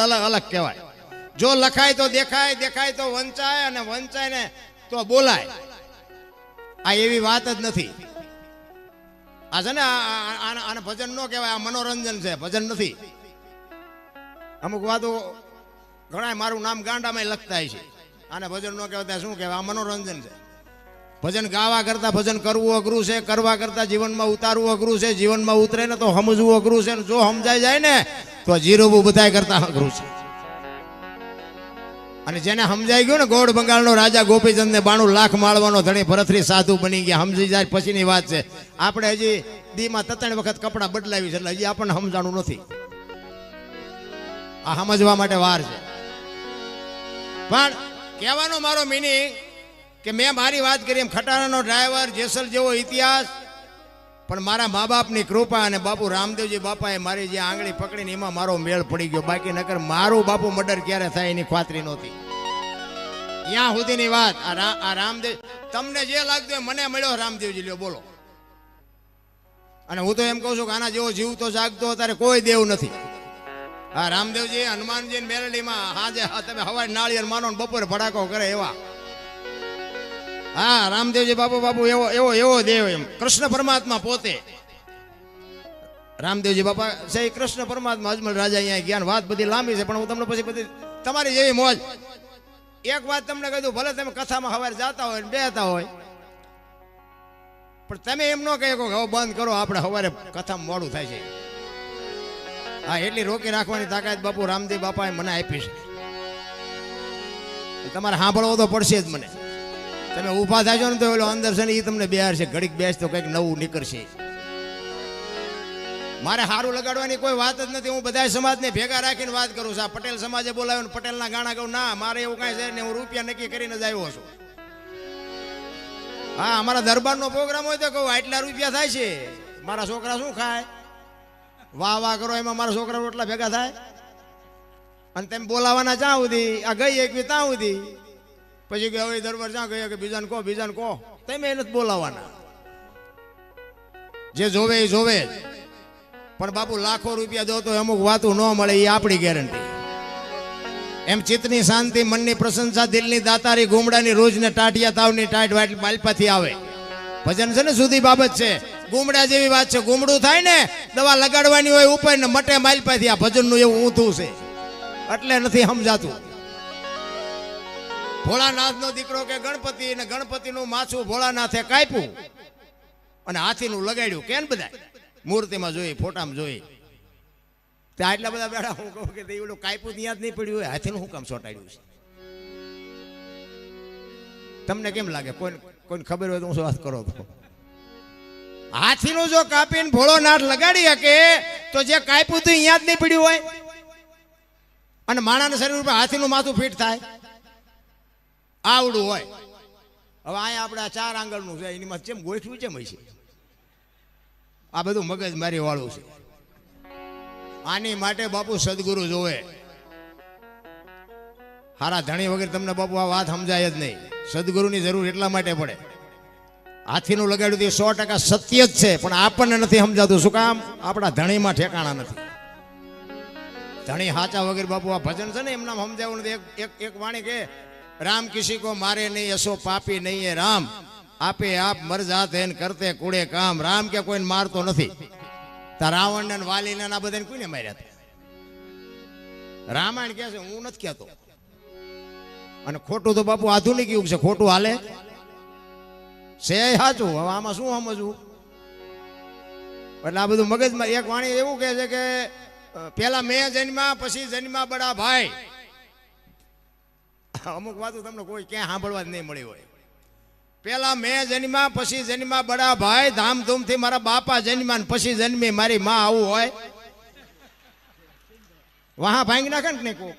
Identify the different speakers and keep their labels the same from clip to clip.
Speaker 1: અલગ અલગ કહેવાય. જો લખાય તો દેખાય દેખાય તો વંચાય અને વંચાય ને તો બોલાય. આ એવી વાત જ નથી. આ છે ને આને ભજન ન કહેવાય, આ મનોરંજન છે, ભજન નથી. અમુક વાતો ઘણા મારું નામ ગાંડામાં લખતા છે. આને ભજન ન કહેવાય શું કહેવાય? આ મનોરંજન છે. ભજન ગાવા કરતા ભજન કરવું અઘરું છે, કરવા કરતા જીવનમાં ઉતારવું અઘરું છે, જીવનમાં ઉતરે ને તો સમજવું અઘરું છે જો સમજાઈ જાય ને તો જીરવું બધાય કરતા અઘરું છે. અને જેને સમજાઈ ગયું ને ગોળ બંગાળનો રાજા ગોપીચંદ ને બાણું લાખ માળવાનો ધણી ભરતરી સાધુ બની ગયા, સમજી જાય પછીની વાત છે. આપણે હજી દીમાં તત્રણ વખત કપડાં બદલાવી છે, એટલે હજી આપણને સમજાણું નથી. આ સમજવા માટે વાર છે. પણ કહેવાનો મારો મિનિંગ કે મેં મારી વાત કરી એમ ખટારાનો ડ્રાઈવર જેસલ જેવો ઇતિહાસ, પણ મારા મા બાપની કૃપા અને બાપુ રામદેવજી બાપાએ મારી જે આંગળી પકડીને એમાં મારો મેળ પડી ગયો. બાકી નકર મારું બાપુ મર્ડર ક્યારે થાય એની ખાતરી નહોતી. ત્યાં સુધીની વાત, આ રામદેવ, તમને જે લાગતું મને મળ્યો રામદેવજી, લ્યો, બોલો. અને હું તો એમ કહું છું કે આના જેવો જીવ તો જાગતો અત્યારે કોઈ દેવ નથી. હા રામદેવજી હનુમાનજી મેરડીમાં હાજે તમે હવાઈ નાળિયેર માનો બપોરે ભડાકો કરે એવા. હા, રામદેવજી બાપુ બાપુ, એવો એવો એવો દેવ એમ. કૃષ્ણ પરમાત્મા પોતે. રામદેવજી બાપા છે કૃષ્ણ પરમાત્મા, અજમલ રાજા અહીંયા ગયા વાત બધી લાંબી છે, પણ હું તમને પછી બધી, તમારી જેવી મોજ. એક વાત તમને કહી દઉં, ભલે તમે કથામાં સવારે જાતા હોય બેતા હોય, પણ તમે એમ ન કહે કે હવે બંધ કરો, આપણે સવારે કથામાં મોડું થાય છે. હા, એટલી રોકી રાખવાની તાકાત બાપુ રામદેવ બાપાએ મને આપી છે. તમારે સાંભળવો તો પડશે જ મને. તમે ઊભા થાય ને તો ઓલો અંદર છે ને એ તમને છે ઘડીક બેસ તો કંઈક નવું નીકળશે. મારે સારું લગાડવાની કોઈ વાત જ નથી. હું બધા સમાજને ભેગા રાખીને વાત કરું છું. આ પટેલ સમાજે બોલાવ્યો ને પટેલના ગાણા કહું ના, મારે એવું કાંઈ છે ને હું રૂપિયા નક્કી કરીને જ આવ્યો છું. હા, અમારા દરબારનો પ્રોગ્રામ હોય તો કહું, આટલા રૂપિયા થાય છે. મારા છોકરા શું ખાય? વાહ વાહ કરો, એમાં મારા છોકરા રોટલા ભેગા થાય? અને તેમ બોલાવાના જ્યાં સુધી? આ ગઈ એક બી ત્યાં સુધી? પછી કે હવે દરબાર જ્યાં ગયા કે બીજાને કહો બીજાને કહો. તમે એને જ બોલાવાના જે જોવે એ જોવે. પણ બાપુ લાખો રૂપિયા દો તો અમુક વાતું ન મળે, એ આપણી ગેરંટી એમ ચિત્તની શાંતિ, મનની પ્રશંસા, દિલની દાતારી, ગુમડાની રોજને ટાટિયા તાવની ટાઈટ વાટ માલપાથી આવે. ભજન છે ને સુધી બાબત છે. ગુમડા જેવી વાત છે. ગુમડું થાય ને, દવા લગાડવાની હોય ઉપર ને મટે માલપાથી આ ભજનનું એવું ઊંધું છે. એટલે નથી સમજાતું. ભોળાનાથનો દીકરો કે ગણપતિ ને ગણપતિનું માછું ભોળાનાથે કાપ્યું અને હાથીનું લગાડ્યું. કેમ બધા મૂર્તિમાં જોઈ, ફોટામાં જોઈ. ત્યાં આટલા બધા બેઠા હું કહું કે એવું કાપ્યું ત્યાં જ નહીં પડ્યું હોય. હાથીનું શું કામ ચોંટાડ્યું છે? તમને કેમ લાગે? કોઈ કોઈને ખબર હોય તો હું શું વાત કરો તો હાથીનું જો કાપીને ભોળો નાથ લગાડી શકે, તો જે કાપ્યું હતું અહીંયા જ નહીં પડ્યું હોય. અને માણાના શરીર ઉપર હાથીનું માથું ફિટ થાય. આવડું હોય. હવે અહીંયા આપણે ચાર આંગળનું છે, એની માં ચેમ ગોઠવી ચેમ હોય આ બધું મગજ મારી વાળું છે. આની માટે બાપુ સદગુરુ જોવે. હારા ધણી વગર તમને બાપુ આ વાત સમજાય જ નહીં. સદગુરુની જરૂર એટલા માટે પડે. હાથીનું લગાડ્યું તે સો ટકા સત્ય જ છે, પણ આપણને નથી સમજાતું. શું કામ? આપણા ધણીમાં ઠેકાણા નથી. ધણી હાચા વગર બાપુ આ ભજન છે ને એમના સમજાવું એક એક વાણી કે રામ કિસી કો મારે નહીં અસો પાપી નહીં એ રામ. આપે આપ મરજાત કરતે કુડે કામ. રામ કે કોઈને મારતો નથી. તા રાવણ ને વાલી ને આ બધાને કોઈને માર્યા હતા રામાયણ કે છે, હું નથી કહેતો. અને ખોટું તો બાપુ આધુનિક યુગ છે, ખોટું હાલે? છે સાચું, હવે આમાં શું સમજવું? એટલે આ બધું મગજમાં, એક વાણી એવું કહે છે કે પેલા મેં જન્મા પછી જન્મા બડા ભાઈ. અમુક વાતો તમને કોઈ ક્યાં સાંભળવા જ નહીં મળી હોય. પેલા મેં જન્મા પછી જન્મા બડા ભાઈ, ધામધૂમથી મારા બાપા જન્મા ને પછી જન્મી મારી માં આવું હોય. વાહ ભાંગી નાખે ને કોક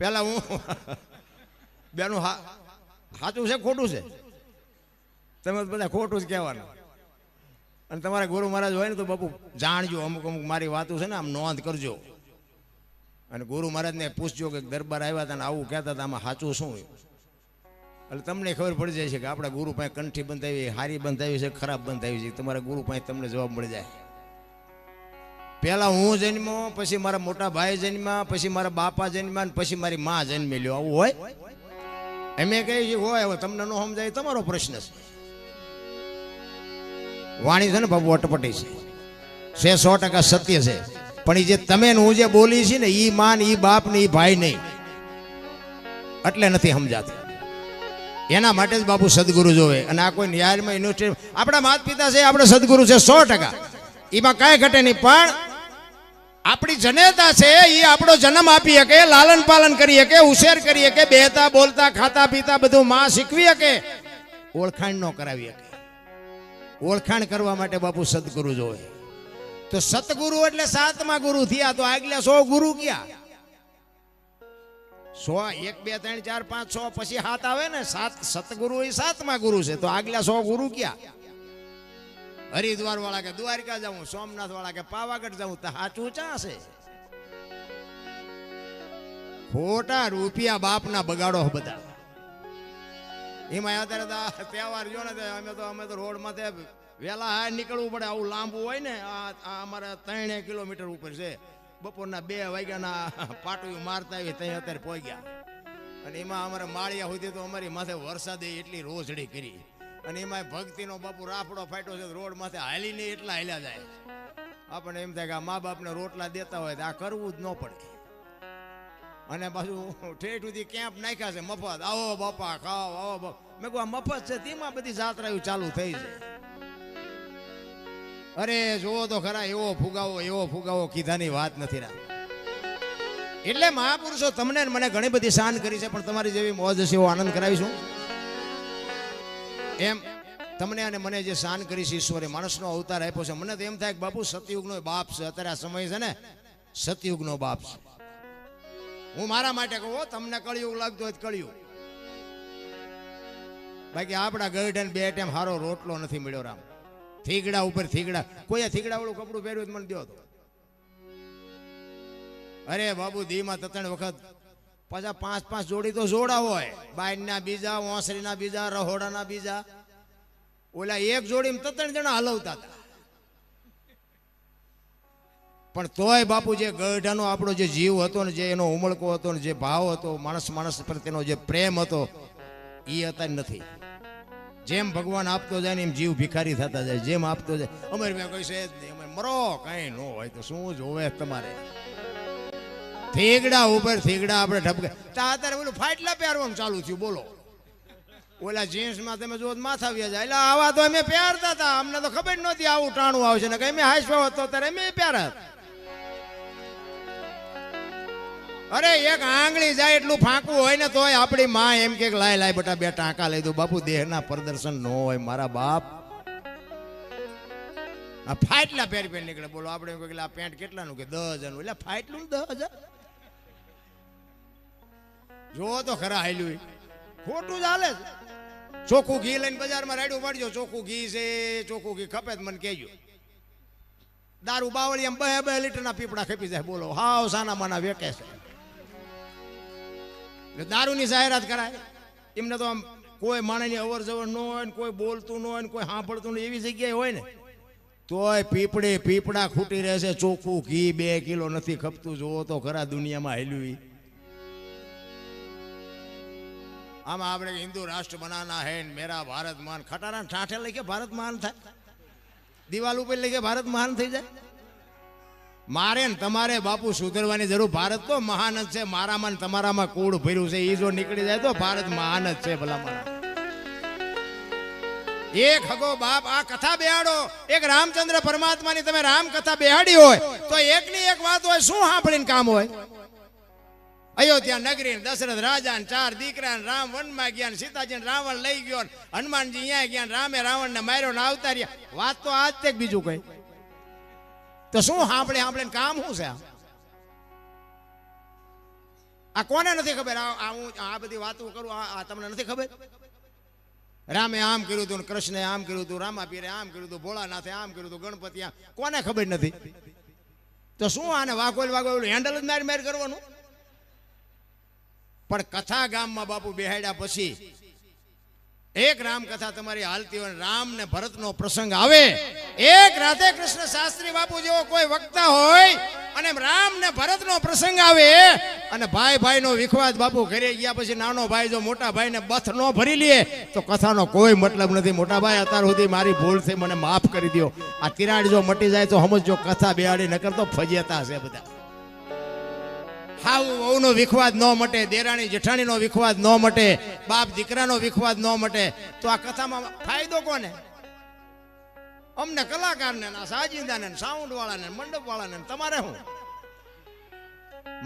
Speaker 1: પેલા હું બેનું સાચું છે ખોટું છે? તમે બધા ખોટું જ કહેવાનું. અને તમારા ગુરુ મહારાજ હોય ને તો બાપુ જાણજો, અમુક અમુક મારી વાતો છે ને, આમ નોંધ કરજો. અને ગુરુ મહારાજને પૂછજો કે દરબાર આવ્યા હતા ને આવું કહેતા હતા, આમાં સાચું શું એટલે તમને ખબર પડી જાય છે કે આપણા ગુરુ પાસે કંઠી બંધ આવી હારી બંધ આવી છે, ખરાબ બંધ આવી છે. તમારા ગુરુ પાસે તમને જવાબ મળી જાય. પહેલા હું જન્મ્યો પછી મારા મોટા ભાઈ જન્મ્યા પછી મારા બાપા જન્મ્યા પછી મારી મા જન્મી લ્યો આવું હોય? એમે કહે છે, હોય, હવે તમને ન સમજાય, તમારો પ્રશ્ન છે. વાણી છે ને બાબુ અટપટી છે સો ટકા સત્ય છે. પણ એ જે તમે હું જે બોલી છે ને, ઈ માન ઈ બાપ ને ઈ ભાઈ નહીં. એટલે નથી સમજાતું. એના માટે જ બાપુ સદગુરુ જોવે. અને આ કોઈ ન્યાયમાં યુનિવર્સિટી આપણા માતા પિતા છે, આપણે સદગુરુ છે સો ટકા. એમાં કાંઈ ઘટે નહીં, પણ આપણી જનેતા છે એ આપણો જન્મ આપી શકે, લાલન પાલન કરી શકે, ઉછેર કરી શકે, બેહતા, બોલતા, ખાતા, પીતા બધું માં શીખવી શકે. ઓળખાણ ન કરાવી શકે. ઓળખાણ કરવા માટે બાપુ સદગુરુ જોવે. તો સતગુરુ એટલે સાતમા ગુરુ થયા તો આગલા સો ગુરુ ક્યાં સો, એક, બે, ત્રણ, ચાર, પાંચ, છ, પછી હાથ આવે ને, સાત, સતગુરુ એ સાતમા ગુરુ છે, તો આગલા સો ગુરુ ક્યાં હરિદ્વાર વાળા કે દ્વારકા જાઉં સોમનાથ વાળા કે પાવાગઢ જાઉં, તો સાચું ચા છે? ખોટા રૂપિયા બાપના બગાડો બધા. એમાં અત્યારે તહેવાર જો ને અમે તો અમે તો રોડ માથે વહેલા હા નીકળવું પડે, આવું લાંબુ હોય ને, આ અમારે ત્રણે કિલોમીટર ઉપર છે. બપોરના બે વાગ્યાના પાટું મારતા આવી ત્યાં અત્યારે પહોંચ્યા અને એમાં અમારે માળિયા સુધી તો અમારી માથે વરસાદે એટલી રોજડી કરી. અને એમાં ભક્તિનો બાપુ રાફડો ફાટ્યો છે, રોડ માથે હાલીને એટલા હાલ્યા જાય. આપણને એમ થાય કે આ મા બાપને રોટલા દેતા હોય તો આ કરવું જ ન પડે. અને પાછું ઠેઠ સુધી કેમ્પ નાખ્યા છે, મફત. આવો બાપા, ખાઓ, આવો બાપા. મેં કહું મફત છે, તેમાં બધી જાત્રાઓ ચાલુ થઈ છે. અરે જુઓ તો ખરા, એવો ફુગાવો એવો ફુગાવો કીધાની વાત નથી રા. એટલે મહાપુરુષો તમને મને ઘણી બધી શાન કરી છે, પણ તમારી જેવી મોજ હશે એવો આનંદ કરાવીશું એમ તમને અને મને જે શાન કરી છે ઈશ્વરે, માણસનો અવતાર આપ્યો છે. મને તો એમ થાય કે બાપુ, સતયુગનો બાપ છે. અત્યારે આ સમય છે ને, સતયુગનો બાપ છે. હું મારા માટે કહું તમને કળિયુગ લાગતો હોય કળિયુગ. બાકી આપણા ગઢ બે ટાઈમ સારો રોટલો નથી મળ્યો રામ. થીગડા ઉપર થીગડા. કોઈ થીગડા વાળું કપડું પહેર્યું મને દો અરે બાબુ, દીમાં તત્ણ વખત પાછા પાંચ પાંચ જોડી તો જોડા હોય. બાયના બીજા, ઓસરીના બીજા, રહોડાના બીજા. ઓલા એક જોડી તત્ણ જણા હલવતા હતા. પણ તોય બાપુ, જે ગઢાનો આપણો જે જીવ હતો ને, જે એનો ઉમળકો હતો ને, જે ભાવ હતો, માણસ માણસ પ્રત્યેનો જે પ્રેમ હતો એ અત્યારે નથી. જેમ ભગવાન આપતો જાય ને એમ જીવ ભિખારી થતા જાય. જેમ આપતો જાય. અમે મેં કઈ છે જ નહીં અમે મરો, કઈ ન હોય તો શું જોવે તમારે? થીગડા ઉપર થીગડા આપણે ઠપકે. તો અત્યારે ઓલું ફાટલા પહેરવાનું ચાલુ થયું, બોલો. ઓલા જીન્સમાં તમે જો માથા વ્યા જાય. એટલે આવા તો અમે પહેરતા હતા. અમને તો ખબર નહોતી આવું ટાણું આવશે ને કઈ. મેં હાઈસ્વા હતો, ત્યારે અમે પહેરત અરે, એક આંગળી જાય એટલું ફાંકવું હોય ને તોય આપણી માં એમ કે લાય લાય, બેટા, બે ટાંકા લઈ દો બાપુ, દેહના પ્રદર્શન ન હોય, મારા બાપ. આ ફાટલા પહેરી પહેરી નીકળે. બોલો, આપણે એમ કે આ પેન્ટ કેટલાનું? કે દસ હજારનું એટલે ફાટલું દસ હજાર જો તો ખરા હાલ્યું ખોટું ચાલે છે. ચોખ્ખું ઘી લઈને બજારમાં રાડ્યું પડજો ચોખ્ખું ઘી છે, ચોખ્ખું ઘી ખપે મને કહેજો. દારૂ બાવળી એમ બે બે લીટરના પીપડા ખેપી જાય. બોલો, હાવ સાના માના વેકે છે. દારૂની જાહેરાત કરાય એમને તો આમ કોઈ માણસની અવર જવર ન હોય ને કોઈ બોલતું ન હોય ને કોઈ સાંભળતું ન એવી જગ્યાએ હોય ને. તોય પીપળી, પીપળા ખૂટી રહેશે ચોખ્ખું ઘી બે કિલો નથી ખપતું. જોવો તો ખરા દુનિયામાં હેલ્યું. આમાં આપણે હિન્દુ રાષ્ટ્ર બનાના હે મેરા ભારત માન. ખટારા ઠાઠે લખે ભારત મહાન થાય. દિવાલ ઉપર લખે ભારત મહાન થઈ જાય. મારે ને તમારે બાપુ સુધરવાની જરૂર. ભારત તો મહાન જ છે. મારામાં ને તમારામાં કૂડ ભર્યું છે. એ જો નીકળી જાય તો ભારત મહાન જ છે ભલા એક હગો બાપ, આ કથા બેહાડો. એક રામચંદ્ર પરમાત્માની તમે રામ કથા બેહાડી હોય, તો એકની એક વાત હોય, શું સાંભળીને કામ હોય? અયોધ્યા નગરી દશરથ રાજા ને ચાર દીકરા રામ વનમાં ગયા ને સીતાજી રાવણ લઈ ગયો હનુમાનજી અહીંયા ગયા રામે રાવણ ને માર્યો ને આવતા રહ્યા. વાત તો આજ તે બીજું કઈ. તો શું સાંભળે સાંભળે કામ શું છે? આ કોને નથી ખબર? આ હું આ બધી વાતો કરું, આ તમને નથી ખબર? રામે આમ કર્યું હતું કૃષ્ણે આમ કર્યું હતું રામા પીરે આમ કર્યું હતું, ભોળાનાથે આમ કર્યું હતું ગણપતિ કોને ખબર નથી? તો શું આને વાગોલ વાગોલ હેન્ડલ જ માર માર કરવાનું? પણ કથા ગામમાં બાપુ બેહાડ્યા પછી એક રામકથા તમારી હાલતી હોય ને રામ ને ભરતનો પ્રસંગ આવે. એક રાધે કૃષ્ણ શાસ્ત્રી બાપુ જેવો કોઈ વક્તા હોય અને રામ ને ભરતનો પ્રસંગ આવે અને ભાઈ ભાઈનો વિખવાદ બાપુ ઘરે ગયા પછી નાનો ભાઈ જો મોટા ભાઈને બથ ન ભરી લે, તો કથાનો કોઈ મતલબ નથી. મોટા ભાઈ, અત્યાર સુધી મારી ભૂલ થઈ, મને માફ કરી દ્યો. આ તિરાડ જો મટી જાય તો સમજો કથા બેહાડી, નકર તો ફજિયાતા છે બધા. હાવ વહુનો વિખવાદ ન મટે, દેરાણી જેઠાણીનો વિખવાદ ન મટે, બાપ દીકરાનો વિખવાદ ન મટે. તો આ કથામાં ફાયદો કોને? અમને કલાકારને ના સાજિંદાને સાઉન્ડ વાળાને મંડપ વાળાને તમારે હું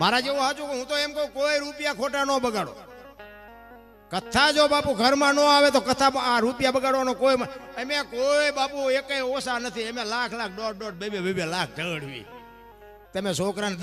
Speaker 1: મારા જેવો હાચું હું તો એમ કહું, કોઈ રૂપિયા ખોટા ન બગાડો. કથા જો બાપુ ઘરમાં ન આવે તો કથા આ રૂપિયા બગાડવાનો કોઈ અમે કોઈ બાપુ એકે ઓછા નથી અમે લાખ લાખ દોઢ દોઢ બે બે લાખ ઢળવી. તમે છોકરાને